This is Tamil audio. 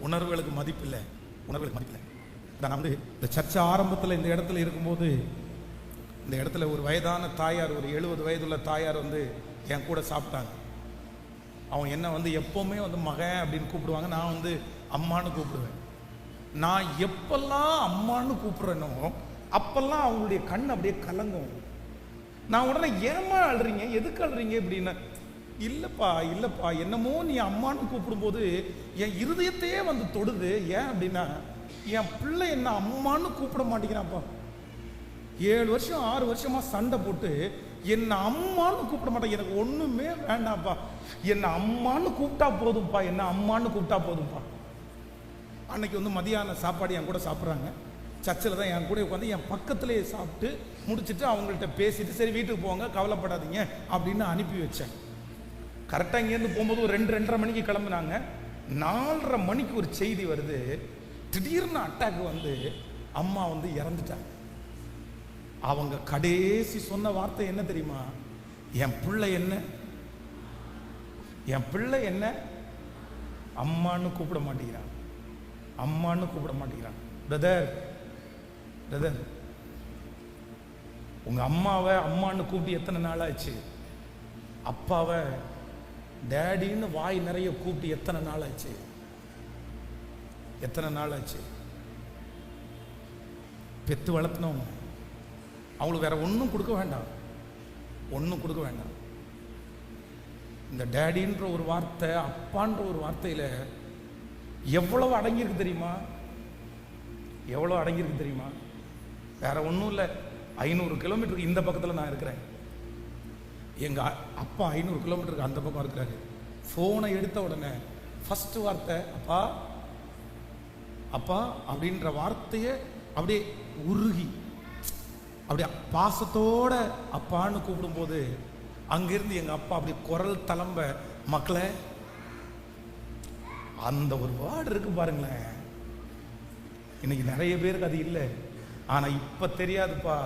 உணர்வுகளுக்கு மதிப்பில்லை. உணர்வுகளுக்கு மதிப்பில்லை. நான் வந்து இந்த சர்ச்சை ஆரம்பத்தில் இந்த இடத்துல இருக்கும்போது இந்த இடத்துல ஒரு வயதான தாயார் ஒரு எழுபது வயதுள்ள தாயார் வந்து என் கூட சாப்பிட்டாங்க. அவன் என்ன வந்து எப்போவுமே வந்து மகன் அப்படின்னு கூப்பிடுவாங்க. நான் வந்து அம்மான்னு கூப்பிடுவேன். நான் எப்பெல்லாம் அம்மான்னு கூப்பிட்றேனோ அப்பெல்லாம் அவங்களுடைய கண் அப்படியே கலங்கும். நான் உடனே ஏமா அழுறீங்க? எதுக்கு அழுறீங்க? அப்படின்னா இல்லைப்பா இல்லைப்பா என்னமோ நீ அம்மான்னு கூப்பிடும்போது என் இருதயத்தையே வந்து தொடுது. ஏன் அப்படின்னா என் பிள்ளை என்ன அம்மான்னு கூப்பிட மாட்டேங்கிறான்ப்பா ஏழு வருஷம் ஆறு வருஷமா சண்டை போட்டு என்ன அம்மான்னு கூப்பிட மாட்டேன். எனக்கு ஒண்ணுமே வேண்டாம்ப்பா. என்ன அம்மான்னு கூப்பிட்டா போதும்ப்பா. என்ன அம்மான்னு கூப்பிட்டா போதும்ப்பா. அன்னைக்கு வந்து மதியான சாப்பாடு என் கூட சாப்பிட்றாங்க. சர்ச்சில் தான் என் கூட உட்காந்து என் பக்கத்துலேயே சாப்பிட்டு முடிச்சுட்டு அவங்கள்ட்ட பேசிட்டு சரி வீட்டுக்கு போங்க கவலைப்படாதீங்க அப்படின்னு அனுப்பி வச்சேன். கரெக்டாக இங்கேருந்து போகும்போது ஒரு ரெண்டு ரெண்டரை மணிக்கு கிளம்புனாங்க. நாலரை மணிக்கு ஒரு செய்தி வருது. திடீர்னு அட்டாக் வந்து அம்மா வந்து இறந்துட்டாங்க. அவங்க கடைசி சொன்ன வார்த்தை என்ன தெரியுமா? என் பிள்ளை என்ன? என் பிள்ளை என்ன? அம்மான்னு கூப்பிட மாட்டேங்கிறான். அம்மான்னு கூப்பிட மாட்டேங்கிறான். பிரதர் பிரதர் உங்கள் அம்மாவை அம்மான்னு கூப்பிட்டு எத்தனை நாள் ஆச்சு? அப்பாவை டேடின்னு வாய் நிறைய கூப்பிட்டு எத்தனை நாள் ஆச்சு? எத்தனை நாள் ஆச்சு? பெத்து வளர்த்தினவங்க அவங்களுக்கு வேற ஒன்றும் கொடுக்க வேண்டாம். ஒன்றும் கொடுக்க வேண்டாம். இந்த டேடின்ற ஒரு வார்த்தை அப்பான்ற ஒரு வார்த்தையில் எவ்வளவு அடங்கியிருக்கு தெரியுமா? எவ்வளோ அடங்கியிருக்கு தெரியுமா? வேற ஒன்றும் இல்லை. ஐநூறு கிலோமீட்டருக்கு இந்த பக்கத்தில் நான் இருக்கிறேன். எங்கள் அ- அப்பா ஐநூறு கிலோமீட்டருக்கு அந்த பக்கம் இருக்கிறாரு. ஃபோனை எடுத்த உடனே ஃபர்ஸ்ட் வார்த்தை அப்பா அப்பா அப்படின்ற வார்த்தையை அப்படியே உருகி அப்படியே பாசத்தோட அப்பான்னு கூப்பிடும்போது அங்கேருந்து எங்கள் அப்பா அப்படி குரல் தளம்ப மக்களை அந்த ஒரு வேர்டு இருக்கு பாருங்களேன். இன்னைக்கு நிறைய பேருக்கு அது இல்லை. ஆனால் இப்போ தெரியாதுப்பா.